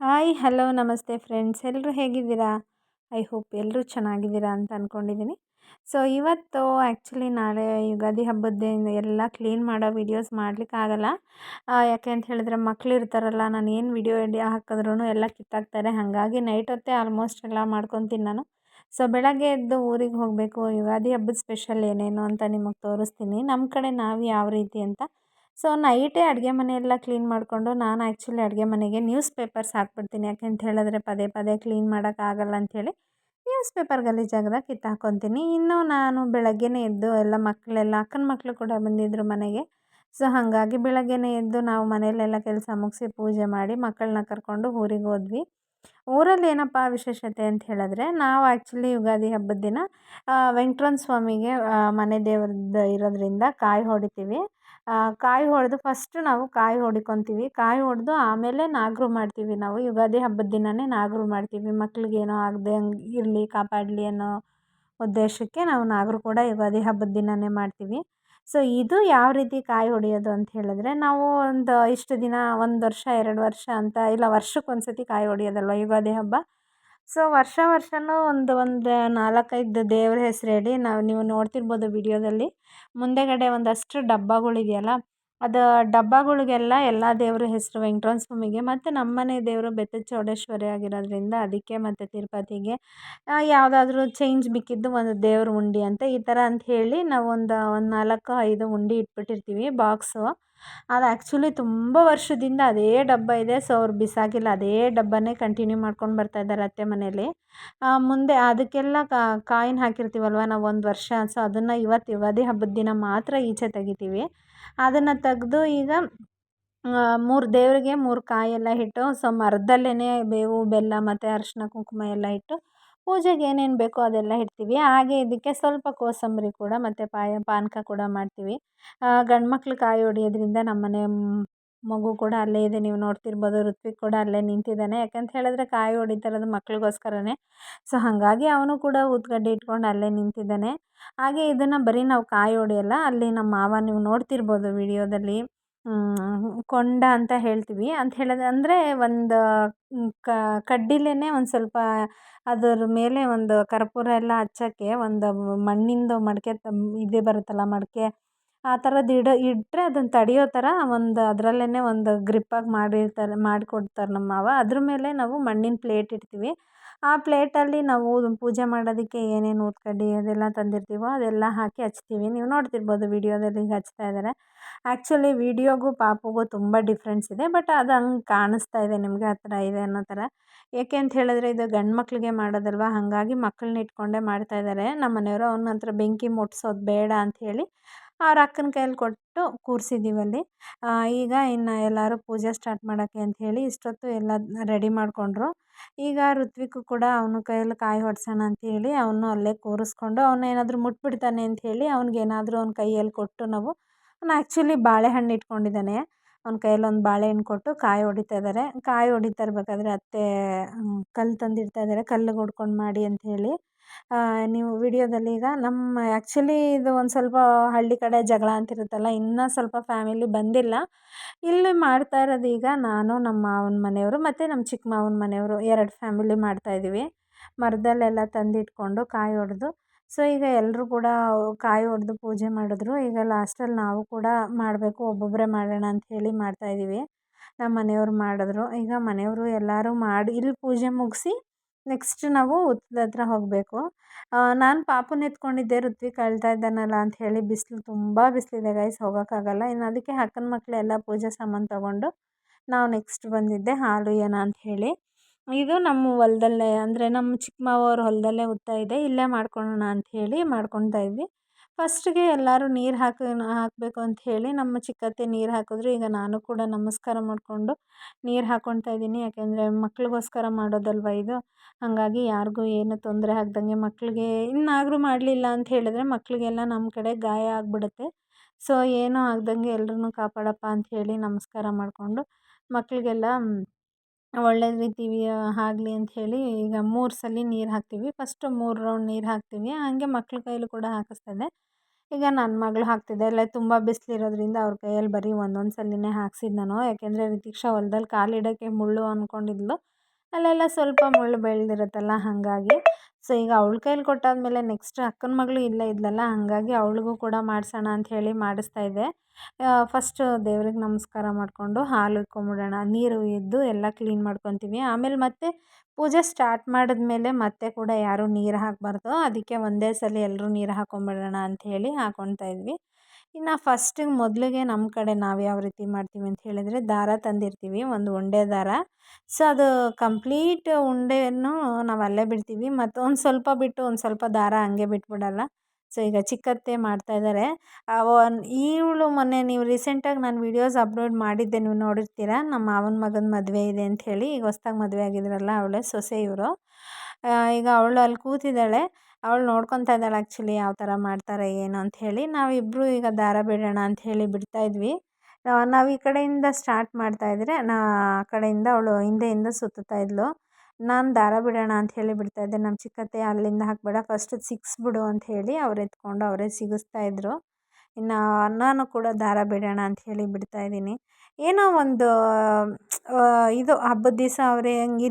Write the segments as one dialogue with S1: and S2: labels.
S1: Hi, hello, ನಮಸ್ತೆ friends. ಎಲ್ಲರೂ ಹೇಗಿದ್ದೀರಾ? ಐ ಹೋಪ್ ಎಲ್ಲರೂ ಚೆನ್ನಾಗಿದ್ದೀರಾ ಅಂತ ಅಂದ್ಕೊಂಡಿದ್ದೀನಿ ಸೊ, ಇವತ್ತು ಆ್ಯಕ್ಚುಲಿ ನಾಳೆ ಯುಗಾದಿ ಹಬ್ಬದ ಎಲ್ಲ ಕ್ಲೀನ್ ಮಾಡೋ ವೀಡಿಯೋಸ್ ಮಾಡಲಿಕ್ಕಾಗಲ್ಲ ಯಾಕೆ ಅಂತ ಹೇಳಿದ್ರೆ ಮಕ್ಕಳು ಇರ್ತಾರಲ್ಲ, ನಾನು ಏನು ವೀಡಿಯೋ ಎಡಿ ಹಾಕಿದ್ರೂ ಎಲ್ಲ ಕಿತ್ತಾಕ್ತಾರೆ. ಹಾಗಾಗಿ ನೈಟ್ ಹೊತ್ತೇ ಆಲ್ಮೋಸ್ಟ್ ಎಲ್ಲ ಮಾಡ್ಕೊತೀನಿ ನಾನು. ಸೊ, ಬೆಳಗ್ಗೆ ಎದ್ದು ಊರಿಗೆ ಹೋಗಬೇಕು. ಯುಗಾದಿ ಹಬ್ಬದ ಸ್ಪೆಷಲ್ ಏನೇನು ಅಂತ ನಿಮಗೆ ತೋರಿಸ್ತೀನಿ. ನಮ್ಮ ಕಡೆ ನಾವು ಯಾವ ರೀತಿ ಅಂತ ಸೊ ನೈಟೇ ಅಡುಗೆ ಮನೆಯೆಲ್ಲ ಕ್ಲೀನ್ ಮಾಡಿಕೊಂಡು ನಾನು ಆ್ಯಕ್ಚುಲಿ ಅಡುಗೆ ಮನೆಗೆ ನ್ಯೂಸ್ ಪೇಪರ್ಸ್ ಹಾಕ್ಬಿಡ್ತೀನಿ. ಯಾಕೆ ಅಂತ ಹೇಳಿದ್ರೆ ಪದೇ ಪದೇ ಕ್ಲೀನ್ ಮಾಡೋಕ್ಕಾಗಲ್ಲ ಅಂಥೇಳಿ ನ್ಯೂಸ್ ಪೇಪರ್ ಗಲೀಜಾಗದಾಗ ಕಿತ್ತಾಕೊತೀನಿ. ಇನ್ನು ನಾನು ಬೆಳಗ್ಗೆನೇ ಎದ್ದು ಎಲ್ಲ ಮಕ್ಕಳೆಲ್ಲ ಅಕ್ಕನ ಮಕ್ಕಳು ಕೂಡ ಬಂದಿದ್ದರು ಮನೆಗೆ. ಸೊ ಹಾಗಾಗಿ ಬೆಳಗ್ಗೆನೇ ಎದ್ದು ನಾವು ಮನೆಯಲ್ಲೆಲ್ಲ ಕೆಲಸ ಮುಗಿಸಿ ಪೂಜೆ ಮಾಡಿ ಮಕ್ಕಳನ್ನ ಕರ್ಕೊಂಡು ಊರಿಗೆ ಹೋದ್ವಿ. ಊರಲ್ಲಿ ಏನಪ್ಪ ವಿಶೇಷತೆ ಅಂತ ಹೇಳಿದ್ರೆ ನಾವು ಆ್ಯಕ್ಚುಲಿ ಯುಗಾದಿ ಹಬ್ಬದ ದಿನ ವೆಂಕಟರಮಣ ಸ್ವಾಮಿಗೆ ಮನೆ ದೇವ್ರದ್ದು ಇರೋದ್ರಿಂದ ಕಾಯಿ ಹೊಡಿತೀವಿ. ಕಾಯಿ ಹೊಡೆದು ಫಸ್ಟ್ ನಾವು ಕಾಯಿ ಹೊಡ್ಕೊತೀವಿ. ಕಾಯಿ ಹೊಡೆದು ಆಮೇಲೆ ನಾಗರು ಮಾಡ್ತೀವಿ ನಾವು. ಯುಗಾದಿ ಹಬ್ಬದ ದಿನವೇ ನಾಗರು ಮಾಡ್ತೀವಿ. ಮಕ್ಳಿಗೇನೂ ಆಗದೆ ಇರಲಿ, ಕಾಪಾಡಲಿ ಅನ್ನೋ ಉದ್ದೇಶಕ್ಕೆ ನಾವು ನಾಗರು ಕೂಡ ಯುಗಾದಿ ಹಬ್ಬದ ದಿನವೇ ಮಾಡ್ತೀವಿ. ಸೊ ಇದು ಯಾವ ರೀತಿ ಕಾಯಿ ಹೊಡೆಯೋದು ಅಂತ ಹೇಳಿದ್ರೆ, ನಾವು ಒಂದು ಇಷ್ಟು ದಿನ, ಒಂದು ವರ್ಷ, ಎರಡು ವರ್ಷ ಅಂತ, ಇಲ್ಲ ವರ್ಷಕ್ಕೆ ಒಂದು ಸತಿ ಕಾಯಿ ಹೊಡೆಯೋದಲ್ವ ಯುಗಾದಿ ಹಬ್ಬ? ಸೊ ವರ್ಷ ವರ್ಷವೂ ಒಂದು ಒಂದು ನಾಲ್ಕೈದು ದೇವ್ರ ಹೆಸ್ರು ಹೇಳಿ ನಾವು ನೀವು ನೋಡ್ತಿರ್ಬೋದು ವಿಡಿಯೋದಲ್ಲಿ. ಮುಂದೆಗಡೆ ಒಂದಷ್ಟು ಡಬ್ಬಗಳಿದೆಯಲ್ಲ, ಅದು ಡಬ್ಬಗಳಿಗೆಲ್ಲ ಎಲ್ಲ ದೇವ್ರ ಹೆಸರು ವೆಂಕಟರಮಣ ಸ್ವಾಮಿಗೆ ಮತ್ತು ನಮ್ಮನೆ ದೇವರು ಬೆತ್ತ ಚೌಡೇಶ್ವರಿ ಆಗಿರೋದ್ರಿಂದ ಅದಕ್ಕೆ ಮತ್ತು ತಿರುಪತಿಗೆ ಯಾವುದಾದ್ರೂ ಚೇಂಜ್ ಬೇಕಿದ್ದು ಒಂದು ದೇವ್ರ ಉಂಡಿ ಅಂತ ಈ ಥರ ಅಂತ ಹೇಳಿ ನಾವು ಒಂದು ಒಂದು ನಾಲ್ಕು ಐದು ಉಂಡಿ ಇಟ್ಬಿಟ್ಟಿರ್ತೀವಿ ಬಾಕ್ಸು ಅದು ಆ್ಯಕ್ಚುಲಿ ತುಂಬ ವರ್ಷದಿಂದ ಅದೇ ಡಬ್ಬ ಇದೆ. ಸೊ ಅವ್ರು ಬಿಸಾಕಿಲ್ಲ. ಅದೇ ಡಬ್ಬನೇ ಕಂಟಿನ್ಯೂ ಮಾಡ್ಕೊಂಡು ಬರ್ತಾ ಇದ್ದಾರೆ ಅತ್ತೆ ಮನೇಲಿ ಮುಂದೆ ಅದಕ್ಕೆಲ್ಲ ಕಾಯಿನ್ ಹಾಕಿರ್ತೀವಲ್ವ? ನಾವು ಒಂದು ವರ್ಷ. ಸೊ ಅದನ್ನು ಇವತ್ತು ಯುಗಾದಿ ಹಬ್ಬದ ದಿನ ಮಾತ್ರ ಈಚೆ ತೆಗಿತೀವಿ. ಅದನ್ನು ತೆಗೆದು ಈಗ ಮೂರು ದೇವರಿಗೆ ಮೂರು ಕಾಯೆಲ್ಲ ಇಟ್ಟು ಸೊ ಮರದಲ್ಲೇ ಬೇವು, ಬೆಲ್ಲ ಮತ್ತು ಅರಶಿನ ಕುಂಕುಮ ಎಲ್ಲ ಇಟ್ಟು ಪೂಜೆಗೆ ಏನೇನು ಬೇಕೋ ಅದೆಲ್ಲ ಇಡ್ತೀವಿ. ಹಾಗೆ ಇದಕ್ಕೆ ಸ್ವಲ್ಪ ಕೋಸಂಬರಿ ಕೂಡ ಮತ್ತು ಪಾಯ, ಪಾನಕ ಕೂಡ ಮಾಡ್ತೀವಿ. ಗಂಡು ಮಕ್ಳು ಕಾಯಿ ಹೊಡಿಯೋದ್ರಿಂದ ನಮ್ಮನೆ ಮಗು ಕೂಡ ಅಲ್ಲೇ ಇದೆ. ನೀವು ನೋಡ್ತಿರ್ಬೋದು, ಋತ್ವಿಕ್ ಕೂಡ ಅಲ್ಲೇ ನಿಂತಿದ್ದಾನೆ. ಯಾಕಂತ ಹೇಳಿದ್ರೆ ಕಾಯಿ ಹೊಡಿತಾ ಇರೋದು ಮಕ್ಳಿಗೋಸ್ಕರನೇ. ಸೊ, ಹಾಗಾಗಿ ಅವನು ಕೂಡ ಉದ್ಗಡ್ಡೆ ಇಟ್ಕೊಂಡು ಅಲ್ಲೇ ನಿಂತಿದ್ದಾನೆ. ಹಾಗೆ ಇದನ್ನು ಬರೀ ನಾವು ಕಾಯಿ ಹೊಡೆಯಲ್ಲ, ಅಲ್ಲಿ ನಮ್ಮ ಮಾವ ನೀವು ನೋಡ್ತಿರ್ಬೋದು ವಿಡಿಯೋದಲ್ಲಿ. ಕೊಂಡ ಅಂತ ಹೇಳ್ತೀವಿ. ಅಂತ ಹೇಳೋದು ಅಂದರೆ ಒಂದು ಕಡ್ಡಿಲೇ ಒಂದು ಸ್ವಲ್ಪ ಅದರ ಮೇಲೆ ಒಂದು ಕರ್ಪೂರ ಎಲ್ಲ ಹಚ್ಚೋಕ್ಕೆ ಒಂದು ಮಣ್ಣಿಂದು ಮಡಿಕೆ ಇದು ಬರುತ್ತಲ್ಲ ಮಡಿಕೆ, ಆ ಥರದ್ದು ಇಡ ಇಟ್ಟರೆ ಅದನ್ನು ತಡೆಯೋ ಥರ ಒಂದು ಅದರಲ್ಲೇ ಒಂದು ಗ್ರಿಪ್ಪಾಗಿ ಮಾಡಿರ್ತಾರೆ, ಮಾಡಿಕೊಡ್ತಾರೆ ನಮ್ಮ ಮಾವ. ಅದ್ರ ಮೇಲೆ ನಾವು ಮಣ್ಣಿನ ಪ್ಲೇಟ್ ಇಡ್ತೀವಿ. ಆ ಪ್ಲೇಟಲ್ಲಿ ನಾವು ಪೂಜೆ ಮಾಡೋದಕ್ಕೆ ಏನೇನು ಊದ್ಕಡ್ಡಿ ಅದೆಲ್ಲ ತಂದಿರ್ತೀವೋ ಅದೆಲ್ಲ ಹಾಕಿ ಹಚ್ತೀವಿ. ನೀವು ನೋಡ್ತಿರ್ಬೋದು ವಿಡಿಯೋದಲ್ಲಿ ಈಗ ಹಚ್ತಾ ಇದ್ದಾರೆ ಆ್ಯಕ್ಚುಲಿ ವೀಡಿಯೋಗೂ ಪಾಪುಗೂ ತುಂಬ ಡಿಫ್ರೆನ್ಸ್ ಇದೆ ಬಟ್ ಅದು ಹಂಗೆ ಕಾಣಿಸ್ತಾ ಇದೆ ನಿಮಗೆ ಆ ಥರ ಇದೆ ಅನ್ನೋ ಥರ. ಏಕೆ ಅಂತ ಹೇಳಿದ್ರೆ ಇದು ಗಂಡು ಮಕ್ಕಳಿಗೆ ಮಾಡೋದಲ್ವ? ಹಾಗಾಗಿ ಮಕ್ಕಳನ್ನ ಇಟ್ಕೊಂಡೇ ಮಾಡ್ತಾ ಇದ್ದಾರೆ ನಮ್ಮ ಮನೆಯವರು ಅವನ ಹತ್ರ ಬೆಂಕಿ ಮುಟ್ಸೋದು ಬೇಡ ಅಂಥೇಳಿ ಅವ್ರ ಅಕ್ಕನ ಕೈಯಲ್ಲಿ ಕೊಟ್ಟು ಕೂರಿಸಿದ್ದೀವಿ ಅಲ್ಲಿ. ಈಗ ಇನ್ನು ಎಲ್ಲರೂ ಪೂಜೆ ಸ್ಟಾರ್ಟ್ ಮಾಡೋಕ್ಕೆ ಅಂಥೇಳಿ ಇಷ್ಟೊತ್ತು ಎಲ್ಲ ರೆಡಿ ಮಾಡಿಕೊಂಡ್ರು. ಈಗ ಋತ್ವಿಕ್ ಕೂಡ ಅವನ ಕೈಯಲ್ಲಿ ಕಾಯಿ ಹೊಡ್ಸೋಣ ಅಂಥೇಳಿ ಅವನು ಅಲ್ಲೇ ಕೂರಿಸ್ಕೊಂಡು ಅವನೇನಾದ್ರೂ ಮುಟ್ಬಿಡ್ತಾನೆ ಅಂಥೇಳಿ ಅವ್ನಿಗೇನಾದರೂ ಅವ್ನ ಕೈಯಲ್ಲಿ ಕೊಟ್ಟು ನಾವು, ಅವ್ನು ಆ್ಯಕ್ಚುಲಿ ಬಾಳೆಹಣ್ಣು ಇಟ್ಕೊಂಡಿದ್ದಾನೆ. ಅವ್ನ ಕೈಯಲ್ಲಿ ಒಂದು ಬಾಳೆಹಣ್ಣು ಕೊಟ್ಟು ಕಾಯಿ ಹೊಡಿತಾ ಇದ್ದಾರೆ ಕಾಯಿ ಹೊಡಿತಾ ಇರಬೇಕಾದ್ರೆ ಅತ್ತೆ ಕಲ್ಲು ತಂದಿಡ್ತಾ ಇದ್ದಾರೆ ಕಲ್ಲಿಗೆ ಹೊಡ್ಕೊಂಡು ಮಾಡಿ ಅಂಥೇಳಿ ನೀವು ವಿಡಿಯೋದಲ್ಲಿ ಈಗ ನಮ್ಮ ಆ್ಯಕ್ಚುಲಿ ಇದು ಒಂದು ಸ್ವಲ್ಪ ಹಳ್ಳಿ ಕಡೆ ಜಗಳ ಅಂತಿರುತ್ತಲ್ಲ, ಇನ್ನೂ ಸ್ವಲ್ಪ ಫ್ಯಾಮಿಲಿ ಬಂದಿಲ್ಲ. ಇಲ್ಲಿ ಮಾಡ್ತಾ ಇರೋದು ಈಗ ನಾನು, ನಮ್ಮ ಮಾವನ ಮನೆಯವರು ಮತ್ತು ನಮ್ಮ ಚಿಕ್ಕ ಮಾವನ ಮನೆಯವರು ಎರಡು ಫ್ಯಾಮಿಲಿ ಮಾಡ್ತಾಯಿದ್ದೀವಿ ಮರದಲ್ಲೆಲ್ಲ ತಂದಿಟ್ಕೊಂಡು ಕಾಯಿ ಹೊಡೆದು ಸೊ ಈಗ ಎಲ್ಲರೂ ಕೂಡ ಕಾಯಿ ಹೊಡೆದು ಪೂಜೆ ಮಾಡಿದ್ರು. ಈಗ ಲಾಸ್ಟಲ್ಲಿ ನಾವು ಕೂಡ ಮಾಡಬೇಕು ಒಬ್ಬೊಬ್ಬರೇ ಮಾಡೋಣ ಅಂಥೇಳಿ ಮಾಡ್ತಾಯಿದ್ದೀವಿ ನಮ್ಮ ಮನೆಯವರು ಮಾಡಿದ್ರು. ಈಗ ಮನೆಯವರು ಎಲ್ಲರೂ ಮಾಡಿ, ಇಲ್ಲಿ ಪೂಜೆ ಮುಗಿಸಿ ನೆಕ್ಸ್ಟ್ ನಾವು ಹತ್ರ ಹೋಗಬೇಕು. ನಾನು ಪಾಪುನ ಎತ್ಕೊಂಡಿದ್ದೆ, ಋತ್ವಿ ಅಳ್ತಾ ಇದ್ದಾನಲ್ಲ ಹೇಳಿ ಬಿಸಿಲು ತುಂಬ ಬಿಸಿಲಿದೆ ಗೈಸ್ ಹೋಗೋಕ್ಕಾಗಲ್ಲ. ಇನ್ನು ಅದಕ್ಕೆ ಅಕ್ಕನ ಮಕ್ಕಳೆಲ್ಲ ಪೂಜೆ ಸಾಮಾನು ತೊಗೊಂಡು ನಾವು ನೆಕ್ಸ್ಟ್ ಬಂದಿದ್ದೆ, ಹಾಲು ಏನ ಹೇಳಿ. ಇದು ನಮ್ಮ ಹೊಲದಲ್ಲೇ, ಅಂದರೆ ನಮ್ಮ ಚಿಕ್ಕ ಮಾವ ಅವ್ರ ಹೊಲದಲ್ಲೇ ಉತ್ತಾಯಿದೆ ಇದೆ, ಇಲ್ಲೇ ಮಾಡ್ಕೊಳ್ಳೋಣ ಹೇಳಿ ಮಾಡ್ಕೊತಾ ಇದ್ವಿ. ಫಸ್ಟಿಗೆ ಎಲ್ಲರೂ ನೀರು ಹಾಕಿ ಹಾಕಬೇಕು ಅಂತ ಹೇಳಿ ನಮ್ಮ ಚಿಕ್ಕತ್ತೆ ನೀರು ಹಾಕಿದ್ರು. ಈಗ ನಾನು ಕೂಡ ನಮಸ್ಕಾರ ಮಾಡಿಕೊಂಡು ನೀರು ಹಾಕ್ಕೊಳ್ತಾ ಇದ್ದೀನಿ. ಯಾಕೆಂದರೆ ಮಕ್ಳಿಗೋಸ್ಕರ ಮಾಡೋದಲ್ವ ಇದು? ಹಾಗಾಗಿ ಯಾರಿಗೂ ಏನು ತೊಂದರೆ ಆಗ್ದಂಗೆ ಮಕ್ಕಳಿಗೆ ಇನ್ನಾದರೂ ಮಾಡಲಿಲ್ಲ ಅಂತ ಹೇಳಿದ್ರೆ ಮಕ್ಕಳಿಗೆಲ್ಲ ನಮ್ಮ ಕಡೆ ಗಾಯ ಆಗಿಬಿಡುತ್ತೆ. ಸೊ, ಏನೂ ಆಗ್ದಂಗೆ ಎಲ್ರನ್ನೂ ಕಾಪಾಡಪ್ಪ ಅಂತ ಹೇಳಿ ನಮಸ್ಕಾರ ಮಾಡಿಕೊಂಡು ಮಕ್ಕಳಿಗೆಲ್ಲ ಒಳ್ಳೆ ರೀತಿ ಆಗಲಿ ಅಂಥೇಳಿ ಈಗ ಮೂರು ಸಲ ನೀರು ಹಾಕ್ತೀವಿ. ಫಸ್ಟು ಮೂರು ರೌಂಡ್ ನೀರು ಹಾಕ್ತೀವಿ. ಹಾಗೆ ಮಕ್ಳ ಕೈಲೂ ಕೂಡ ಹಾಕಿಸ್ತದೆ ಈಗ ನನ್ನ ಮಗಳು ಹಾಕ್ತಿದ್ದೆ ಇಲ್ಲ, ತುಂಬ ಬಿಸಿಲಿರೋದ್ರಿಂದ ಅವ್ರ ಕೈಯಲ್ಲಿ ಬರೀ ಒಂದೊಂದು ಸಲನೇ ಹಾಕ್ಸಿದ್ದು ನಾನು. ಯಾಕೆಂದರೆ, ರಿತಿಕ್ಷಾ ಹೊಲ್ದಲ್ಲಿ ಕಾಲಿಡೋಕ್ಕೆ ಮುಳ್ಳು ಅಂದ್ಕೊಂಡಿದ್ಲು ಅಲ್ಲೆಲ್ಲ ಸ್ವಲ್ಪ ಮುಳ್ಳು ಬೆಳೆದಿರುತ್ತಲ್ಲ ಹಾಗಾಗಿ. ಸೊ ಈಗ ಅವಳ ಕೈಲಿ ಕೊಟ್ಟಾದಮೇಲೆ ನೆಕ್ಸ್ಟ್ ಅಕ್ಕನ ಮಗಳು ಇಲ್ಲೇ ಇದ್ಲಲ್ಲ, ಹಾಗಾಗಿ ಅವಳಿಗೂ ಕೂಡ ಮಾಡಿಸೋಣ ಅಂತ ಹೇಳಿ ಮಾಡಿಸ್ತಾ ಇದ್ದೆ. ಫಸ್ಟು ದೇವ್ರಿಗೆ ನಮಸ್ಕಾರ ಮಾಡಿಕೊಂಡು ಹಾಲು ಇಕ್ಕೊಂಬಿಡೋಣ ನೀರು ಇದ್ದು ಎಲ್ಲ ಕ್ಲೀನ್ ಮಾಡ್ಕೊತೀವಿ. ಆಮೇಲೆ ಮತ್ತೆ ಪೂಜೆ ಸ್ಟಾರ್ಟ್ ಮಾಡಿದ್ಮೇಲೆ ಮತ್ತೆ ಕೂಡ ಯಾರೂ ನೀರು ಹಾಕಬಾರ್ದು. ಅದಕ್ಕೆ ಒಂದೇ ಸಲ ಎಲ್ಲರೂ ನೀರು ಹಾಕೊಂಬಿಡೋಣ ಅಂಥೇಳಿ ಹಾಕೊತಾ ಇದ್ವಿ. ಇನ್ನು ಫಸ್ಟಿಗೆ ಮೊದಲಿಗೆ ನಮ್ಮ ಕಡೆ ನಾವು ಯಾವ ರೀತಿ ಮಾಡ್ತೀವಿ ಅಂತ ಹೇಳಿದರೆ ದಾರ ತಂದಿರ್ತೀವಿ, ಒಂದು ಉಂಡೆ ದಾರ. ಸೊ ಅದು ಕಂಪ್ಲೀಟ್ ಉಂಡೆಯನ್ನು ನಾವು ಅಲ್ಲೇ ಬಿಡ್ತೀವಿ. ಮತ್ತು ಒಂದು ಸ್ವಲ್ಪ ಬಿಟ್ಟು ಒಂದು ಸ್ವಲ್ಪ ದಾರ ಹಂಗೆ ಬಿಟ್ಬಿಡಲ್ಲ. ಸೊ ಈಗ ಚಿಕ್ಕತ್ತೆ ಮಾಡ್ತಾ ಮಾಡ್ತಾಯಿದ್ದಾರೆ ಇವಳು ಮೊನ್ನೆ ನೀವು ರೀಸೆಂಟಾಗಿ ನಾನು ವೀಡಿಯೋಸ್ ಅಪ್ಲೋಡ್ ಮಾಡಿದ್ದೆ, ನೀವು ನೋಡಿರ್ತೀರ? ನಮ್ಮ ಮಾವನ ಮಗನ ಮದುವೆ ಇದೆ ಅಂತ ಹೇಳಿ, ಈಗ ಹೊಸ್ದಾಗಿ ಮದುವೆ ಆಗಿದ್ರಲ್ಲ ಅವಳೇ ಸೊಸೆ ಇವರು. ಈಗ ಅವಳು ಅಲ್ಲಿ ಕೂತಿದ್ದಾಳೆ. ಅವಳು ನೋಡ್ಕೊತಾ ಇದ್ದಾಳೆ ಆ್ಯಕ್ಚುಲಿ ಯಾವ ಥರ ಮಾಡ್ತಾರೆ ಏನು ಅಂಥೇಳಿ ನಾವಿಬ್ಬರು ಈಗ ದಾರ ಬಿಡೋಣ ಅಂಥೇಳಿ ಬಿಡ್ತಾಯಿದ್ವಿ ನಾವು ಈ ಕಡೆಯಿಂದ ಸ್ಟಾರ್ಟ್ ಮಾಡ್ತಾಯಿದ್ರೆ ನಾ ಆ ಕಡೆಯಿಂದ ಅವಳು ಹಿಂದೆಯಿಂದ ಸುತ್ತುತ್ತಾ ಇದ್ಲು. ನಾನು ದಾರ ಬಿಡೋಣ ಅಂಥೇಳಿ ಬಿಡ್ತಾಯಿದ್ದೆ ನಮ್ಮ ಚಿಕ್ಕತ್ತೆ ಅಲ್ಲಿಂದ ಹಾಕಬೇಡ ಫಸ್ಟ್ ಅಂತ ಹೇಳಿ ಅವ್ರು ಎತ್ಕೊಂಡು ಅವರೇ ಸಿಗಿಸ್ತಾಯಿದ್ರು ಇನ್ನು ನಾನು ಕೂಡ ದಾರ ಬಿಡೋಣ ಅಂಥೇಳಿ ಬಿಡ್ತಾಯಿದ್ದೀನಿ ಏನೋ ಒಂದು ಇದು ಹಬ್ಬದ ದಿವಸ ಅವರೇ ಹೆಂಗೆ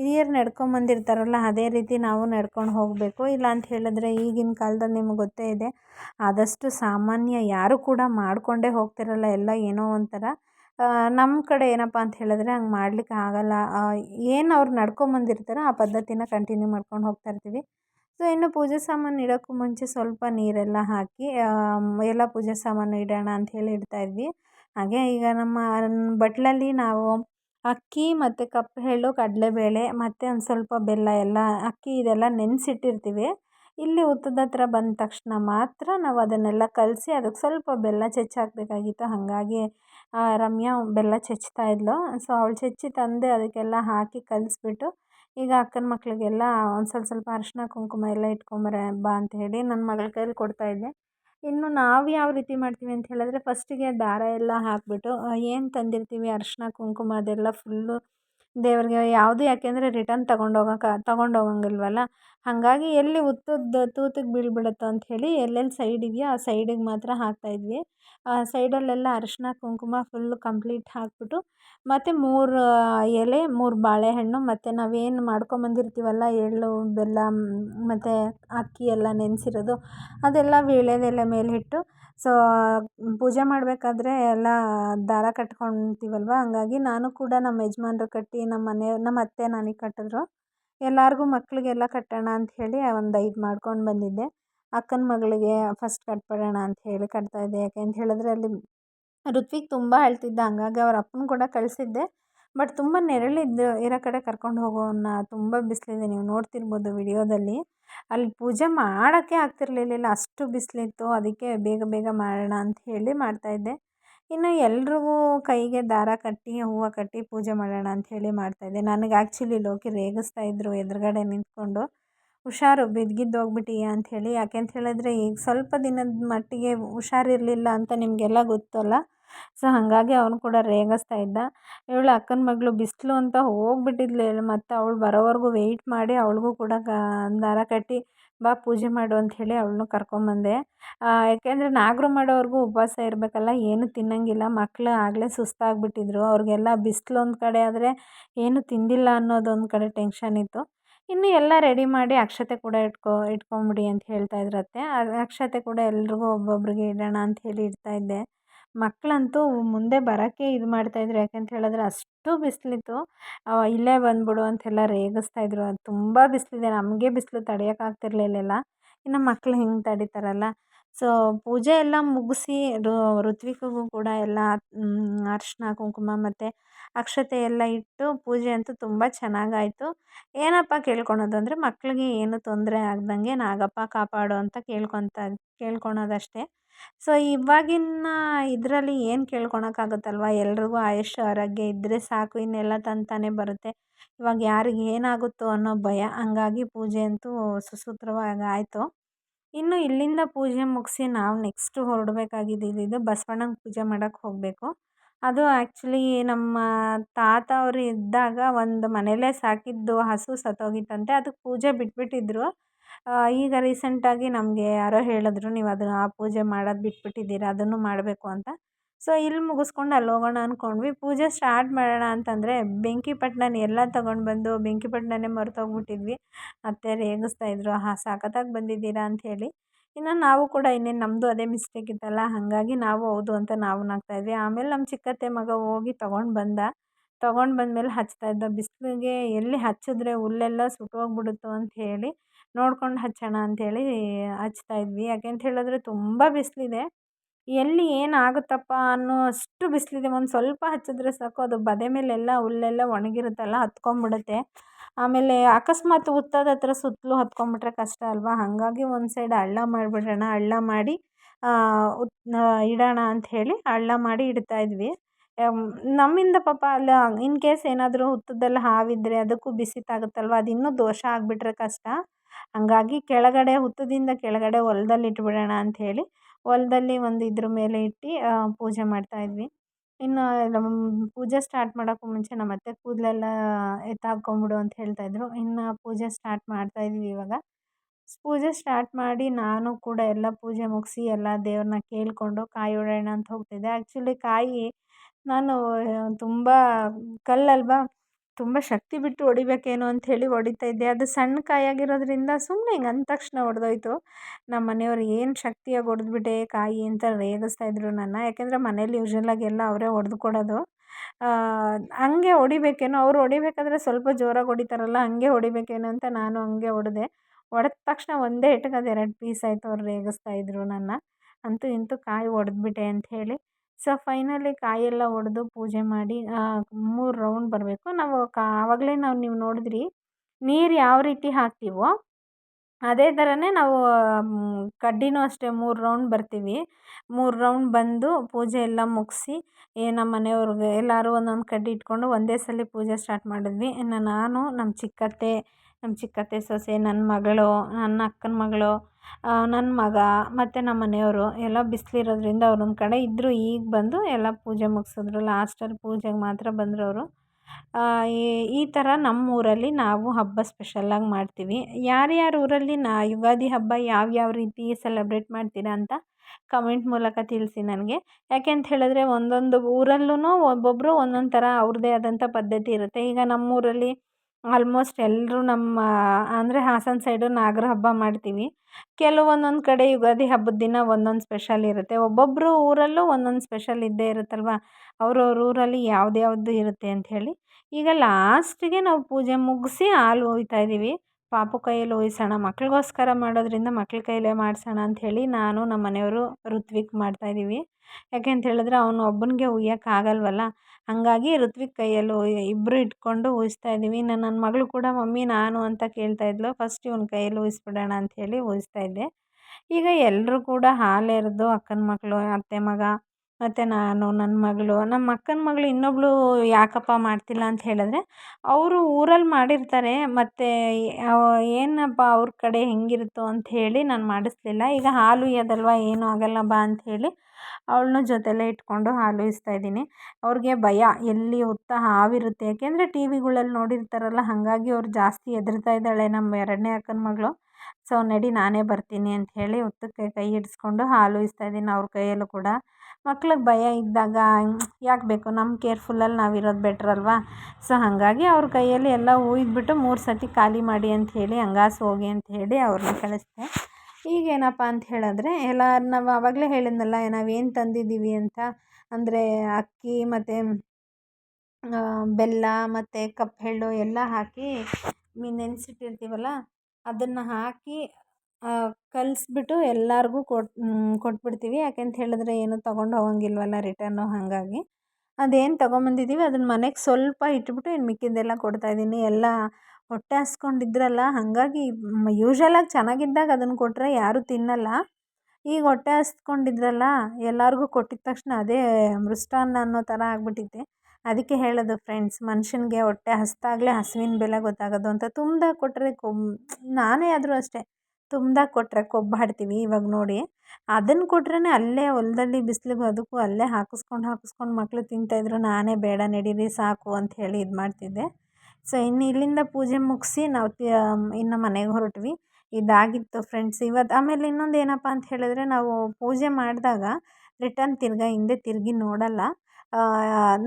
S1: ಹಿರಿಯರು ನಡ್ಕೊಂಡು ಬಂದಿರ್ತಾರಲ್ಲ, ಅದೇ ರೀತಿ ನಾವು ನಡ್ಕೊಂಡು ಹೋಗಬೇಕು. ಇಲ್ಲ ಅಂತ ಹೇಳಿದ್ರೆ ಈಗಿನ ಕಾಲ್ದಲ್ಲಿ ನಿಮ್ಗೆ ಗೊತ್ತೇ ಇದೆ, ಆದಷ್ಟು ಸಾಮಾನ್ಯ ಯಾರು ಕೂಡ ಮಾಡಿಕೊಂಡೇ ಹೋಗ್ತಿರಲ್ಲ, ಎಲ್ಲ ಏನೋ ಒಂಥರ. ನಮ್ಮ ಕಡೆ ಏನಪ್ಪ ಅಂತ ಹೇಳಿದ್ರೆ ಹಂಗೆ ಮಾಡ್ಲಿಕ್ಕೆ ಆಗಲ್ಲ. ಏನು ಅವ್ರು ನಡ್ಕೊಂಬಂದಿರ್ತಾರೋ ಆ ಪದ್ಧತಿನ ಕಂಟಿನ್ಯೂ ಮಾಡ್ಕೊಂಡು ಹೋಗ್ತಾಯಿರ್ತೀವಿ ಸೊ ಇನ್ನು ಪೂಜೆ ಸಾಮಾನು ಇಡೋಕ್ಕೂ ಮುಂಚೆ ಸ್ವಲ್ಪ ನೀರೆಲ್ಲ ಹಾಕಿ ಎಲ್ಲ ಪೂಜೆ ಸಾಮಾನು ಇಡೋಣ ಅಂಥೇಳಿ ಇಡ್ತಾಯಿದ್ವಿ ಹಾಗೆ ಈಗ ನಮ್ಮ ಬಟ್ಟಲಲ್ಲಿ ನಾವು ಅಕ್ಕಿ ಮತ್ತು ಕಪ್ಪು ಎಳ್ಳು ಕಡಲೆಬೇಳೆ ಮತ್ತು ಒಂದು ಸ್ವಲ್ಪ ಬೆಲ್ಲ ಎಲ್ಲ ಅಕ್ಕಿ ಇದೆಲ್ಲ ನೆನೆಸಿಟ್ಟಿರ್ತೀವಿ. ಇಲ್ಲಿ ಉತ್ತದ ಹತ್ರ ಬಂದ ತಕ್ಷಣ ಮಾತ್ರ ನಾವು ಅದನ್ನೆಲ್ಲ ಕಲಸಿ ಅದಕ್ಕೆ ಸ್ವಲ್ಪ ಬೆಲ್ಲ ಹಾಕಬೇಕಾಗಿತ್ತು ಹಾಗಾಗಿ ರಮ್ಯಾ ಬೆಲ್ಲ ಚೆಚ್ತಾ ಇದ್ಲು. ಸೊ ಅವಳು ಚೆಚ್ಚಿ ತಂದೆ ಅದಕ್ಕೆಲ್ಲ ಹಾಕಿ ಕಲಿಸ್ಬಿಟ್ಟು, ಈಗ ಅಕ್ಕನ ಮಕ್ಕಳಿಗೆಲ್ಲ ಒಂದು ಸ್ವಲ್ಪ ಸ್ವಲ್ಪ ಅರಶಿನ, ಕುಂಕುಮ ಎಲ್ಲ ಇಟ್ಕೊಂಬರ ಬಾ ಅಂತ ಹೇಳಿ ನನ್ನ ಮಗಳ ಕೈಲಿ ಕೊಡ್ತಾಯಿದ್ದೆ ಇನ್ನು ನಾವು ಯಾವ ರೀತಿ ಮಾಡ್ತೀವಿ ಅಂತ ಹೇಳಿದ್ರೆ ಫಸ್ಟಿಗೆ ದಾರ ಎಲ್ಲ ಹಾಕಿಬಿಟ್ಟು ಏನು ತಂದಿರ್ತೀವಿ? ಅರಶಿನ, ಕುಂಕುಮ ಅದೆಲ್ಲ ಫುಲ್ಲು ದೇವರಿಗೆ ಯಾವುದು ಯಾಕೆಂದರೆ ರಿಟರ್ನ್ ತಗೊಂಡೋಗೋಕೆ, ತಗೊಂಡೋಗಂಗಿಲ್ವಲ್ಲ? ಹಾಗಾಗಿ ಎಲ್ಲಿ ಉತ್ತದ ತೂತಿಗೆ ಬೀಳ್ಬಿಡುತ್ತೋ ಅಂಥೇಳಿ ಎಲ್ಲೆಲ್ಲಿ ಸೈಡ್ ಇದೆಯೋ ಆ ಸೈಡಿಗೆ ಮಾತ್ರ ಹಾಕ್ತಾಯಿದ್ವಿ ಸೈಡಲ್ಲೆಲ್ಲ ಅರಶಿನ, ಕುಂಕುಮ ಫುಲ್ ಕಂಪ್ಲೀಟ್ ಹಾಕಿಬಿಟ್ಟು ಮತ್ತು ಮೂರು ಎಲೆ, ಮೂರು ಬಾಳೆಹಣ್ಣು, ಮತ್ತು ನಾವೇನು ಮಾಡ್ಕೊಂಬಂದಿರ್ತೀವಲ್ಲ ಎಳ್ಳು, ಬೆಲ್ಲ ಮತ್ತು ಅಕ್ಕಿ ಎಲ್ಲ ನೆನೆಸಿರೋದು, ಅದೆಲ್ಲ ವೀಳ್ಯದೆಲೆ ಮೇಲೆ ಇಟ್ಟು, ಸೊ, ಪೂಜೆ ಮಾಡಬೇಕಾದ್ರೆ ಎಲ್ಲ ದಾರ ಕಟ್ಕೊತೀವಲ್ವ, ಹಂಗಾಗಿ ನಾನು ಕೂಡ ನಮ್ಮ ಯಜಮಾನ್ರು ಕಟ್ಟಿ, ನಮ್ಮ ಮನೆ, ನಮ್ಮ ಅತ್ತೆ ನನಗೆ ಕಟ್ಟಿದ್ರು, ಎಲ್ಲರಿಗೂ ಮಕ್ಕಳಿಗೆಲ್ಲ ಕಟ್ಟೋಣ ಅಂಥೇಳಿ ಒಂದು ಐದು ಮಾಡ್ಕೊಂಡು ಬಂದಿದ್ದೆ, ಅಕ್ಕನ ಮಗಳಿಗೆ ಫಸ್ಟ್ ಕಟ್ಬಿಡೋಣ ಹೇಳಿ ಕಟ್ತಾಯಿದ್ದೆ ಯಾಕೆ ಅಂತ ಹೇಳಿದ್ರೆ ಅಲ್ಲಿ ಋತ್ವಿಕ್ ತುಂಬ ಅಳ್ತಿದ್ದ ಹಾಗಾಗಿ ಅವ್ರ ಅಪ್ಪನ ಕೂಡ ಕಳಿಸಿದ್ದೆ. ಬಟ್ ತುಂಬ ನೆರಳಿದ್ದು, ಇರೋ ಕಡೆ ಕರ್ಕೊಂಡು ಹೋಗೋವನ್ನ ತುಂಬ ಬಿಸಿಲಿದೆ. ನೀವು ನೋಡ್ತಿರ್ಬೋದು ವಿಡಿಯೋದಲ್ಲಿ. ಅಲ್ಲಿ ಪೂಜೆ ಮಾಡೋಕ್ಕೆ ಆಗ್ತಿರ್ಲಿಲ್ಲ ಅಷ್ಟು ಬಿಸಿಲಿತ್ತು. ಅದಕ್ಕೆ ಬೇಗ ಬೇಗ ಮಾಡೋಣ ಅಂತ ಹೇಳಿ ಮಾಡ್ತಾಯಿದ್ದೆ ಇನ್ನು ಎಲ್ರಿಗೂ ಕೈಗೆ ದಾರ ಕಟ್ಟಿ, ಹೂವು ಕಟ್ಟಿ ಪೂಜೆ ಮಾಡೋಣ ಅಂಥೇಳಿ ಮಾಡ್ತಾಯಿದ್ದೆ ನನಗೆ ಆ್ಯಕ್ಚುಲಿ ಲೋಕಿ ರೇಗಿಸ್ತಾ ಇದ್ದರು ಎದುರುಗಡೆ ನಿಂತ್ಕೊಂಡು. ಹುಷಾರು ಬಿದ್ದು ಹೋಗ್ಬಿಟ್ಟೀಯ ಹೇಳಿ. ಯಾಕೆ ಅಂತ ಹೇಳಿದ್ರೆ, ಈಗ ಸ್ವಲ್ಪ ದಿನದ ಮಟ್ಟಿಗೆ ಹುಷಾರಿರಲಿಲ್ಲ ಅಂತ ನಿಮಗೆಲ್ಲ ಗೊತ್ತಲ್ಲ. ಸೊ ಹಾಗಾಗಿ ಅವನು ಕೂಡ ರೇಗಿಸ್ತಾ ಇದ್ದ. ಇವಳು ಅಕ್ಕನ ಮಗಳು ಬಿಸಿಲು ಅಂತ ಹೋಗ್ಬಿಟ್ಟಿದ್ಲು. ಮತ್ತು ಅವಳು ಬರೋವರೆಗೂ ವೆಯ್ಟ್ ಮಾಡಿ ಅವಳಿಗೂ ಕೂಡ ದಾರ ಕಟ್ಟಿ, ಬಾ ಪೂಜೆ ಮಾಡು ಅಂತ ಹೇಳಿ ಅವಳನ್ನು ಕರ್ಕೊಂಬಂದೆ ಯಾಕೆಂದರೆ ನಾಗರು ಮಾಡೋವರೆಗೂ ಉಪವಾಸ ಇರಬೇಕಲ್ಲ, ಏನು ತಿನ್ನಂಗಿಲ್ಲ. ಮಕ್ಕಳು ಆಗಲೇ ಸುಸ್ತಾಗಿಬಿಟ್ಟಿದ್ರು. ಅವ್ರಿಗೆಲ್ಲ ಬಿಸಿಲು ಒಂದು ಕಡೆ ಆದರೆ ಏನು ತಿಂದಿಲ್ಲ ಅನ್ನೋದೊಂದು ಕಡೆ ಟೆನ್ಷನ್ ಇತ್ತು. ಇನ್ನು ಎಲ್ಲ ರೆಡಿ ಮಾಡಿ ಅಕ್ಷತೆ ಕೂಡ ಇಟ್ಕೊ, ಇಟ್ಕೊಂಬಿಡಿ ಅಂತ ಹೇಳ್ತಾ ಅತ್ತೆ ಅಕ್ಷತೆ ಕೂಡ ಎಲ್ರಿಗೂ ಒಬ್ಬೊಬ್ಬರಿಗೆ ಇಡೋಣ ಅಂತ ಹೇಳಿ ಇಡ್ತಾ ಇದ್ದೆ. ಮಕ್ಕಳಂತೂ ಮುಂದೆ ಬರೋಕ್ಕೆ ಇದು ಮಾಡ್ತಾಯಿದ್ರು ಯಾಕಂತ ಹೇಳಿದ್ರೆ ಅಷ್ಟು ಬಿಸಿಲಿತ್ತು. ಇಲ್ಲೇ ಬಂದ್ಬಿಡು ಅಂತೆಲ್ಲ ರೇಗಿಸ್ತಾ ಇದ್ರು. ಅದು ತುಂಬ ಬಿಸಿಲಿದೆ. ನಮಗೆ ಬಿಸಿಲು ತಡೆಯೋಕ್ಕಾಗ್ತಿರ್ಲಿಲ್ಲ ಇನ್ನು ಮಕ್ಳು ಹಿಂಗೆ ತಡೀತಾರಲ್ಲ. ಸೊ, ಪೂಜೆ ಎಲ್ಲ ಮುಗಿಸಿ ಋತ್ವಿಕಗೂ ಕೂಡ ಎಲ್ಲ ಅರಿಶಿನ, ಕುಂಕುಮ ಮತ್ತು ಅಕ್ಷತೆ ಎಲ್ಲ ಇಟ್ಟು ಪೂಜೆ ಅಂತೂ ತುಂಬ ಚೆನ್ನಾಗಾಯಿತು. ಏನಪ್ಪ ಕೇಳ್ಕೊಳೋದು ಅಂದರೆ ಮಕ್ಕಳಿಗೆ ಏನು ತೊಂದರೆ ಆಗ್ದಂಗೆ ನಾಗಪ್ಪ ಕಾಪಾಡು ಅಂತ ಕೇಳ್ಕೊತ, ಕೇಳ್ಕೊಳೋದಷ್ಟೇ. ಸೊ, ಇವಾಗಿನ ಇದರಲ್ಲಿ ಏನು ಕೇಳ್ಕೊಳಕ್ಕಾಗುತ್ತಲ್ವ? ಎಲ್ರಿಗೂ ಆಯುಷ್ಯ ಆರೋಗ್ಯ ಇದ್ದರೆ ಸಾಕು, ಇನ್ನೆಲ್ಲ ತಂತಾನೆ ಬರುತ್ತೆ. ಇವಾಗ ಯಾರಿಗೆ ಏನಾಗುತ್ತೋ ಅನ್ನೋ ಭಯ, ಹಂಗಾಗಿ ಪೂಜೆ ಅಂತೂ ಸುಸೂತ್ರವಾಗಿ ಆಯಿತು. ಇನ್ನು ಇಲ್ಲಿಂದ ಪೂಜೆ ಮುಗಿಸಿ ನಾವು ನೆಕ್ಸ್ಟು ಹೊರಡ್ಬೇಕಾಗಿದ್ದು ಬಸವಣ್ಣನ ಪೂಜೆ ಮಾಡೋಕ್ಕೆ ಹೋಗಬೇಕು. ಅದು ಆ್ಯಕ್ಚುಲಿ ನಮ್ಮ ತಾತ ಅವರು ಇದ್ದಾಗ ಒಂದು ಮನೆಯಲ್ಲೇ ಸಾಕಿದ್ದು ಹಸು ಸತ್ತೋಗಿತ್ತಂತೆ. ಅದಕ್ಕೆ ಪೂಜೆ ಬಿಟ್ಬಿಟ್ಟಿದ್ರು. ಈಗ ರೀಸೆಂಟಾಗಿ ನಮಗೆ ಯಾರೋ ಹೇಳಿದ್ರು, ನೀವು ಅದನ್ನು ಆ ಪೂಜೆ ಮಾಡೋದು ಬಿಟ್ಬಿಟ್ಟಿದ್ದೀರ, ಅದನ್ನು ಮಾಡಬೇಕು ಅಂತ. ಸೊ ಇಲ್ಲಿ ಮುಗಿಸ್ಕೊಂಡು ಅಲ್ಲಿ ಹೋಗೋಣ ಅಂದ್ಕೊಂಡ್ವಿ ಪೂಜೆ ಸ್ಟಾರ್ಟ್ ಮಾಡೋಣ ಅಂತಂದರೆ ಬೆಂಕಿಪಟ್ಟಣ ಎಲ್ಲ ತಗೊಂಡು ಬಂದು ಬೆಂಕಿಪಟ್ಟಣನೇ ಮರೆತೋಗ್ಬಿಟ್ಟಿದ್ವಿ ಅತ್ತೆ ಇದ್ದರು ಹಾಂ ಸಖತ್ತಾಗಿ ಬಂದಿದ್ದೀರಾ? ಅಂಥೇಳಿ ಇನ್ನು ನಾವು ಕೂಡ ಇನ್ನೇನು ನಮ್ಮದು ಅದೇ ಮಿಸ್ಟೇಕ್ ಇತ್ತಲ್ಲ, ಹಾಗಾಗಿ ನಾವು ಹೌದು ಅಂತ ನಾವು ನಗ್ತಾಯಿದ್ವಿ ಆಮೇಲೆ ನಮ್ಮ ಚಿಕ್ಕತ್ತೆ ಮಗ ಹೋಗಿ ತೊಗೊಂಡು ಬಂದ. ಮೇಲೆ ಬಂದಮೇಲೆ ಹಚ್ತಾಯಿದ್ದ ಬಿಸಿಲಿಗೆ ಎಲ್ಲಿ ಹಚ್ಚಿದ್ರೆ ಹುಲ್ಲೆಲ್ಲ ಸುಟ್ಟೋಗ್ಬಿಡುತ್ತೋ ಹೇಳಿ ನೋಡ್ಕೊಂಡು ಹಚ್ಚೋಣ ಅಂಥೇಳಿ ಹಚ್ತಾಯಿದ್ವಿ ಯಾಕೆ ಅಂತ ಹೇಳಿದ್ರೆ ತುಂಬ ಬಿಸಿಲಿದೆ. ಎಲ್ಲಿ ಏನಾಗುತ್ತಪ್ಪ ಅನ್ನೋ ಅಷ್ಟು ಬಿಸಿಲಿದೆ. ಒಂದು ಸ್ವಲ್ಪ ಹಚ್ಚಿದ್ರೆ ಸಾಕು. ಅದು ಬದೆ ಮೇಲೆಲ್ಲ ಹುಲ್ಲೆಲ್ಲ ಒಣಗಿರುತ್ತಲ್ಲ, ಹತ್ಕೊಂಡ್ಬಿಡುತ್ತೆ. ಆಮೇಲೆ ಅಕಸ್ಮಾತ್ ಹುತ್ತದ ಹತ್ರ ಸುತ್ತಲೂ ಹತ್ಕೊಂಡ್ಬಿಟ್ರೆ ಕಷ್ಟ ಅಲ್ವಾ? ಹಾಗಾಗಿ ಒಂದು ಸೈಡ್ ಹಳ್ಳ ಮಾಡಿಬಿಡೋಣ ಹಳ್ಳ ಮಾಡಿ ಇಡೋಣ ಅಂಥೇಳಿ ಹಳ್ಳ ಮಾಡಿ ಇಡ್ತಾಯಿದ್ವಿ ನಮ್ಮಿಂದ ಪಾಪ ಅಲ್ಲ, ಇನ್ ಕೇಸ್ ಏನಾದರೂ ಹುತ್ತದಲ್ಲಿ ಹಾವಿದ್ರೆ ಅದಕ್ಕೂ ಬಿಸಿ ತಾಗುತ್ತಲ್ವ ಅದು ಇನ್ನೂ ದೋಷ ಆಗಿಬಿಟ್ರೆ ಕಷ್ಟ. ಹಾಗಾಗಿ ಕೆಳಗಡೆ ಹುತ್ತದಿಂದ ಕೆಳಗಡೆ ಹೊಲ್ದಲ್ಲಿ ಇಟ್ಬಿಡೋಣ ಅಂಥೇಳಿ ಹೊಲದಲ್ಲಿ ಒಂದು ಇದ್ರ ಮೇಲೆ ಇಟ್ಟು ಪೂಜೆ ಮಾಡ್ತಾಯಿದ್ವಿ ಇನ್ನು ನಮ್ಮ ಪೂಜೆ ಸ್ಟಾರ್ಟ್ ಮಾಡೋಕ್ಕೂ ಮುಂಚೆ ನಮ್ಮ ಅತ್ತೆ ಕೂದಲೆಲ್ಲ ಎತ್ತಾಕೊಂಬಿಡು ಅಂತ ಹೇಳ್ತಾಯಿದ್ರು ಇನ್ನು ಪೂಜೆ ಸ್ಟಾರ್ಟ್ ಮಾಡ್ತಾಯಿದ್ದೀವಿ ಇವಾಗ. ಪೂಜೆ ಸ್ಟಾರ್ಟ್ ಮಾಡಿ ನಾನು ಕೂಡ ಎಲ್ಲ ಪೂಜೆ ಮುಗಿಸಿ ಎಲ್ಲ ದೇವ್ರನ್ನ ಕೇಳಿಕೊಂಡು ಕಾಯಿ ಹೊಡೆಯೋಣ ಅಂತ ಹೋಗ್ತಿದ್ದೆ. ಆ್ಯಕ್ಚುಲಿ ಕಾಯಿ ನಾನು ತುಂಬ ಕಲ್ಲಲ್ವಾ ತುಂಬ ಶಕ್ತಿ ಬಿಟ್ಟು ಹೊಡಿಬೇಕೇನೋ ಅಂಥೇಳಿ ಹೊಡಿತಾ ಇದ್ದೆ. ಅದು ಸಣ್ಣ ಕಾಯಾಗಿರೋದ್ರಿಂದ ಸುಮ್ಮನೆ ಹಿಂಗೆ ಅಂದ ತಕ್ಷಣ ಒಡೆದೋಯ್ತು ನಮ್ಮ ಮನೆಯವ್ರು ಏನು ಶಕ್ತಿಯಾಗಿ ಹೊಡೆದ್ಬಿಟ್ಟೆ ಕಾಯಿ ಅಂತ ರೇಗಿಸ್ತಾ ಇದ್ರು ನನ್ನ. ಯಾಕೆಂದರೆ ಮನೇಲಿ ಯೂಶ್ವಲಾಗಿ ಎಲ್ಲ ಅವರೇ ಹೊಡೆದು ಕೊಡೋದು ಹಂಗೆ ಹೊಡಿಬೇಕೇನೋ, ಅವ್ರು ಹೊಡಿಬೇಕಾದ್ರೆ ಸ್ವಲ್ಪ ಜೋರಾಗಿ ಹೊಡಿತಾರಲ್ಲ, ಹಂಗೆ ಹೊಡಿಬೇಕೇನೋ ಅಂತ ನಾನು ಹಂಗೆ ಹೊಡೆದೆ. ಹೊಡೆದ ತಕ್ಷಣ ಒಂದೇ ಇಟ್ಕೊಂಡು ಎರಡು ಪೀಸ್ ಆಯಿತು, ಅವ್ರು ರೇಗಿಸ್ತಾ ಇದ್ರು ನನ್ನ. ಅಂತೂ ಇಂತೂ ಕಾಯಿ ಹೊಡೆದ್ಬಿಟ್ಟೆ ಅಂಥೇಳಿ ಸೊ ಫೈನಲಿ ಕಾಯೆಲ್ಲ ಒಡೆದು ಪೂಜೆ ಮಾಡಿ ಮೂರು ರೌಂಡ್ ಬರಬೇಕು. ನಾವು ಕಾ, ಆವಾಗಲೇ ನಾವು ನೀವು ನೋಡಿದ್ರಿ, ನೀರು ಯಾವ ರೀತಿ ಹಾಕ್ತೀವೋ, ಅದೇ ಥರನೇ ನಾವು ಕಡ್ಡಿನೂ ಅಷ್ಟೇ ಮೂರು ರೌಂಡ್ ಬರ್ತೀವಿ. ಮೂರು ರೌಂಡ್ ಬಂದು ಪೂಜೆ ಎಲ್ಲ ಮುಗಿಸಿ, ಏ ನಮ್ಮ ಮನೆಯವ್ರಿಗೆ ಎಲ್ಲರೂ ಒಂದೊಂದು ಕಡ್ಡಿ ಇಟ್ಕೊಂಡು ಒಂದೇ ಸಲ ಪೂಜೆ ಸ್ಟಾರ್ಟ್ ಮಾಡಿದ್ವಿ. ಇನ್ನು ನಾನು ನಮ್ಮ ಚಿಕ್ಕತ್ತೆ ನಮ್ಮ ಚಿಕ್ಕತ್ತೆ ಸೊಸೆ ನನ್ನ ಮಗಳು ನನ್ನ ಅಕ್ಕನ ಮಗಳು ನನ್ನ ಮಗ ಮತ್ತು ನಮ್ಮ ಮನೆಯವರು ಎಲ್ಲ ಬಿಸಿಲಿರೋದ್ರಿಂದ ಅವ್ರೊಂದು ಕಡೆ ಇದ್ದರು ಈಗ ಬಂದು ಎಲ್ಲ ಪೂಜೆ ಮುಗಿಸಿದ್ರು. ಲಾಸ್ಟಲ್ಲಿ ಪೂಜೆಗೆ ಮಾತ್ರ ಬಂದರು ಅವರು. ಈ ಥರ ನಮ್ಮ ಊರಲ್ಲಿ ನಾವು ಹಬ್ಬ ಸ್ಪೆಷಲ್ಲಾಗಿ ಮಾಡ್ತೀವಿ. ಯಾರ್ಯಾರ ಊರಲ್ಲಿ ನಾ, ಯುಗಾದಿ ಹಬ್ಬ ಯಾವ್ಯಾವ ರೀತಿ ಸೆಲೆಬ್ರೇಟ್ ಮಾಡ್ತೀರಾ ಅಂತ ಕಮೆಂಟ್ ಮೂಲಕ ತಿಳಿಸಿ ನನಗೆ. ಯಾಕೆ ಅಂತ ಹೇಳಿದ್ರೆ ಒಂದೊಂದು ಊರಲ್ಲೂ ಒಬ್ಬೊಬ್ಬರು ಒಂದೊಂದು ಥರ ಅವ್ರದ್ದೇ ಆದಂಥ ಪದ್ಧತಿ ಇರುತ್ತೆ. ಈಗ ನಮ್ಮೂರಲ್ಲಿ ಆಲ್ಮೋಸ್ಟ್ ಎಲ್ಲರೂ ನಮ್ಮ, ಅಂದರೆ ಹಾಸನ ಸೈಡು ನಾಗರ ಹಬ್ಬ ಮಾಡ್ತೀವಿ. ಕೆಲವೊಂದೊಂದು ಕಡೆ ಯುಗಾದಿ ಹಬ್ಬದ ದಿನ ಒಂದೊಂದು ಸ್ಪೆಷಲ್ ಇರುತ್ತೆ. ಒಬ್ಬೊಬ್ಬರು ಊರಲ್ಲೂ ಒಂದೊಂದು ಸ್ಪೆಷಲ್ ಇದ್ದೇ ಇರುತ್ತಲ್ವ? ಅವ್ರವ್ರ ಊರಲ್ಲಿ ಯಾವ್ದು ಯಾವುದು ಇರುತ್ತೆ ಅಂಥೇಳಿ ಈಗ ಲಾಸ್ಟಿಗೆ ನಾವು ಪೂಜೆ ಮುಗಿಸಿ ಹಾಲು ಹುಯ್ತಾ ಇದ್ದೀವಿ. ಪಾಪು ಕೈಯಲ್ಲಿ ಹುಯ್ಸೋಣ ಮಕ್ಳಿಗೋಸ್ಕರ ಮಾಡೋದ್ರಿಂದ ಮಕ್ಳ ಕೈಯಲ್ಲೇ ಮಾಡಿಸೋಣ ಅಂಥೇಳಿ ನಾನು ನಮ್ಮ ಮನೆಯವರು ಋತ್ವಿಕ್ ಮಾಡ್ತಾಯಿದ್ದೀವಿ ಯಾಕೆ ಅಂತ ಹೇಳಿದ್ರೆ ಅವನು ಒಬ್ಬನಿಗೆ ಉಯ್ಯೋಕ್ಕಾಗಲ್ವಲ್ಲ ಹಾಗಾಗಿ ಋತ್ವಿಕ್ ಕೈಯಲ್ಲಿ ಇಬ್ಬರು ಇಟ್ಕೊಂಡು ಉಯಿಸ್ತಾ ಇದ್ದೀವಿ. ಇನ್ನು ನನ್ನ ಮಗಳು ಕೂಡ, ಮಮ್ಮಿ, ನಾನು ಅಂತ ಕೇಳ್ತಾ ಇದ್ಲು. ಫಸ್ಟ್ ಇವನ ಕೈಯಲ್ಲಿ ಉಯಿಸ್ಬಿಡೋಣ ಅಂಥೇಳಿ ಉಯಿಸ್ತಾ ಇದ್ದೆ. ಈಗ ಎಲ್ಲರೂ ಕೂಡ ಹಾಲು ಎರೆದು ಅಕ್ಕನ ಮಕ್ಕಳು, ಅತ್ತೆ ಮಗ ಮತ್ತು ನಾನು ನನ್ನ ಮಗಳು ನಮ್ಮ ಅಕ್ಕನ ಮಗಳು ಇನ್ನೊಬ್ಬಳು ಯಾಕಪ್ಪ ಮಾಡ್ತಿಲ್ಲ ಅಂತ ಹೇಳಿದ್ರೆ, ಅವರು ಊರಲ್ಲಿ ಮಾಡಿರ್ತಾರೆ, ಮತ್ತು ಏನಪ್ಪ ಅವ್ರ ಕಡೆ ಹೆಂಗಿರುತ್ತೋ ಹೇಳಿ ನಾನು ಮಾಡಿಸ್ಲಿಲ್ಲ. ಈಗ ಹಾಲು ಉಯ್ಯೋದಲ್ವ ಏನೂ ಆಗೋಲ್ಲ, ಬಾ ಅಂತ ಹೇಳಿ ಅವಳನ್ನ ಜೊತೆಲೇ ಇಟ್ಕೊಂಡು ಹಾಲು ಉಯಿಸ್ತಾ ಇದ್ದೀನಿ. ಅವ್ರಿಗೆ ಭಯ, ಎಲ್ಲಿ ಹುತ್ತ ಹಾವಿರುತ್ತೆ. ಯಾಕೆಂದರೆ ಟಿ ವಿಗಳಲ್ಲಿ ನೋಡಿರ್ತಾರಲ್ಲ, ಹಾಗಾಗಿ ಅವ್ರು ಜಾಸ್ತಿ ಹೆದರ್ತಾ ಇದ್ದಾಳೆ ನಮ್ಮ ಎರಡನೇ ಅಕ್ಕನ ಮಗಳು. ಸೊ, ನಡಿ, ನಾನೇ ಬರ್ತೀನಿ ಅಂಥೇಳಿ ಹುತ್ತಕ್ಕೆ ಕೈ ಹಿಡಿಸ್ಕೊಂಡು ಹಾಲು ಉಯಿಸ್ತಾ ಇದ್ದೀನಿ, ಅವ್ರ ಕೈಯಲ್ಲೂ ಕೂಡ. ಮಕ್ಳಿಗೆ ಭಯ ಇದ್ದಾಗ, ಯಾಕೆ ಬೇಕು ನಮ್ಮ ಕೇರ್ಫುಲ್ಲಲ್ಲಿ ನಾವಿರೋದು ಬೆಟ್ರ್ ಅಲ್ವಾ? ಸೊ ಹಾಗಾಗಿ ಅವ್ರ ಕೈಯಲ್ಲಿ ಎಲ್ಲ ಹೂಯ್ದುಬಿಟ್ಟು ಮೂರು ಸತಿ ಖಾಲಿ ಮಾಡಿ ಅಂಥೇಳಿ ಹಂಗಾಸು ಹೋಗಿ ಅಂಥೇಳಿ ಅವ್ರನ್ನ ಈಗ ಈಗೇನಪ್ಪ ಅಂತ ಹೇಳಿದ್ರೆ, ಎಲ್ಲ ನಾವು ಆವಾಗಲೇ ಹೇಳಿದ್ನಲ್ಲ ನಾವೇನು ತಂದಿದ್ದೀವಿ ಅಂತ? ಅಂದರೆ ಅಕ್ಕಿ ಮತ್ತು ಬೆಲ್ಲ ಮತ್ತು ಕಪ್ಪೆಳ್ಳು ಎಲ್ಲ ಹಾಕಿ ನೆನೆಸಿಟ್ಟಿರ್ತೀವಲ್ಲ, ಅದನ್ನು ಹಾಕಿ ಕಲಸ್ಬಿಟ್ಟು ಎಲ್ಲರಿಗೂ ಕೊಟ್ಟು ಕೊಟ್ಬಿಡ್ತೀವಿ. ಯಾಕೆಂತ ಹೇಳಿದ್ರೆ ಏನು ತೊಗೊಂಡು ಹೋಗಂಗಿಲ್ವಲ್ಲ ರಿಟರ್ನು ಹಾಗಾಗಿ. ಅದೇನು ತೊಗೊಂಬಂದಿದ್ದೀವಿ ಅದನ್ನು ಮನೆಗೆ ಸ್ವಲ್ಪ ಇಟ್ಬಿಟ್ಟು ಇನ್ನು ಮಿಕ್ಕಿದ್ದೆಲ್ಲ ಕೊಡ್ತಾಯಿದ್ದೀನಿ ಎಲ್ಲ ಹೊಟ್ಟೆ ಹಸ್ಕೊಂಡಿದ್ರಲ್ಲ, ಹಾಗಾಗಿ ಯೂಶ್ವಲಾಗಿ ಚೆನ್ನಾಗಿದ್ದಾಗ ಅದನ್ನು ಕೊಟ್ಟರೆ ಯಾರೂ ತಿನ್ನಲ್ಲ. ಈಗ ಹೊಟ್ಟೆ ಹಸ್ಕೊಂಡಿದ್ರಲ್ಲ, ಎಲ್ಲರಿಗೂ ಕೊಟ್ಟಿದ ತಕ್ಷಣ ಅದೇ ಮೃಷ್ಟಾನ್ನ ಅನ್ನೋ ಥರ ಆಗಿಬಿಟ್ಟಿದೆ ಅದಕ್ಕೆ ಹೇಳೋದು ಫ್ರೆಂಡ್ಸ್ ಮನುಷ್ಯನಿಗೆ ಹೊಟ್ಟೆ ಹಸ್ದಾಗಲೇ ಹಸುವಿನ ಬೆಲೆ ಗೊತ್ತಾಗೋದು ಅಂತ. ತುಂಬ ಕೊಟ್ಟರೆ ಕೊ ನಾನೇ ಆದರೂ ಅಷ್ಟೇ. ತುಂಬ್ದಾಗ ಕೊಟ್ಟರೆ ಕೊಬ್ಬಾಡ್ತೀವಿ ಇವಾಗ ನೋಡಿ. ಅದನ್ನು ಕೊಟ್ರೇ ಅಲ್ಲೇ ಹೊಲದಲ್ಲಿ ಬಿಸಿಲಿಗೂ ಅದಕ್ಕೂ ಅಲ್ಲೇ ಹಾಕಿಸ್ಕೊಂಡು ಹಾಕಿಸ್ಕೊಂಡು ಮಕ್ಕಳು ತಿಂತಾಯಿದ್ರು ನಾನೇ ಬೇಡ ನಡೀರಿ ಸಾಕು ಅಂತ ಹೇಳಿ ಇದು ಮಾಡ್ತಿದ್ದೆ. ಸೊ ಇನ್ನು ಇಲ್ಲಿಂದ ಪೂಜೆ ಮುಗಿಸಿ ನಾವು ಇನ್ನು ಮನೆಗೆ ಹೊರಟ್ವಿ. ಇದಾಗಿತ್ತು ಫ್ರೆಂಡ್ಸ್ ಇವತ್ತು ಆಮೇಲೆ ಇನ್ನೊಂದು ಏನಪ್ಪ ಅಂತ ಹೇಳಿದ್ರೆ ನಾವು ಪೂಜೆ ಮಾಡಿದಾಗ ರಿಟರ್ನ್ ತಿರ್ಗಾ ಹಿಂದೆ ತಿರುಗಿ ನೋಡಲ್ಲ.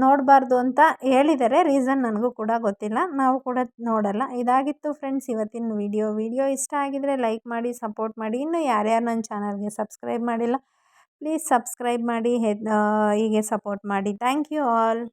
S1: ನೋಡಬಾರ್ದು ಅಂತ ಹೇಳಿದ್ದಾರೆ ರೀಸನ್ ನನಗೂ ಕೂಡ ಗೊತ್ತಿಲ್ಲ. ನಾವು ಕೂಡ ನೋಡಲ್ಲ. ಇದಾಗಿತ್ತು ಫ್ರೆಂಡ್ಸ್ ಇವತ್ತಿನ ವಿಡಿಯೋ. ವಿಡಿಯೋ ಇಷ್ಟ ಆಗಿದರೆ ಲೈಕ್ ಮಾಡಿ, ಸಪೋರ್ಟ್ ಮಾಡಿ. ಇನ್ನೂ ಯಾರ್ಯಾರು ನನ್ನ ಚಾನಲ್ಗೆ ಸಬ್ಸ್ಕ್ರೈಬ್ ಮಾಡಿಲ್ಲ, ಪ್ಲೀಸ್ ಸಬ್ಸ್ಕ್ರೈಬ್ ಮಾಡಿ ಹೀಗೆ ಸಪೋರ್ಟ್ ಮಾಡಿ. Thank you all.